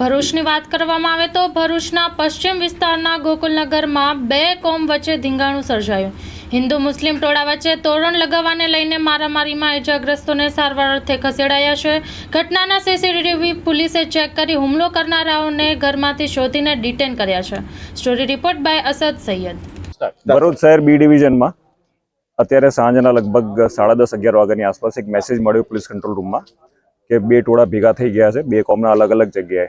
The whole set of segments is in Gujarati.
ભરૂચની વાત કરવામાં આવે તો ભરૂચના પશ્ચિમ વિસ્તારના ગોકુલનગરમાં બે કોમ વચ્ચે ધીંગાણું સર્જાયું. હિન્દુ મુસ્લિમ ટોળા વચ્ચે તોરણ લગાવવાને લઈને મારામારીમાં ઇજાગ્રસ્તોને સારવાર અર્થે ખસેડાયા છે. ઘટનાના સીસીટીવી પોલીસે ચેક કરી હુમલો કરનારાઓને ઘરમાંથી શોધીને ડિટેન કર્યા છે. Story report by Asad Syed. Bharuch શહેર બી ડિવિઝનમાં અત્યારે સાંજના લગભગ સાડા દસ અગિયાર વાગ્યાની આસપાસ એક મેસેજ મળ્યો પોલીસ કંટ્રોલ રૂમમાં કે બે ટોળા ભેગા થઈ ગયા છે. બે કોમના અલગ અલગ જગ્યાએ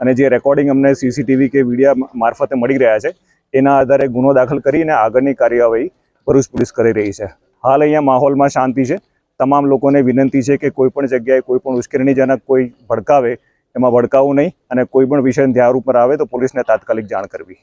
અને જે રેકોર્ડિંગ અમને સીસીટીવી કે વિડીયા મારફતે મળી રહ્યા છે, એના આધારે ગુનો દાખલ કરીને આગળની કાર્યવાહી ભરૂચ પોલીસ કરી રહી છે. હાલ અહીંયા માહોલમાં શાંતિ છે. તમામ લોકોને વિનંતી છે કે કોઈપણ જગ્યાએ કોઈ પણ ઉશ્કેરણીજનક કોઈ ભડકાવે, એમાં ભડકાવું નહીં અને કોઈ પણ વિષય ધ્યાન ઉપર આવે તો પોલીસને તાત્કાલિક જાણ કરવી.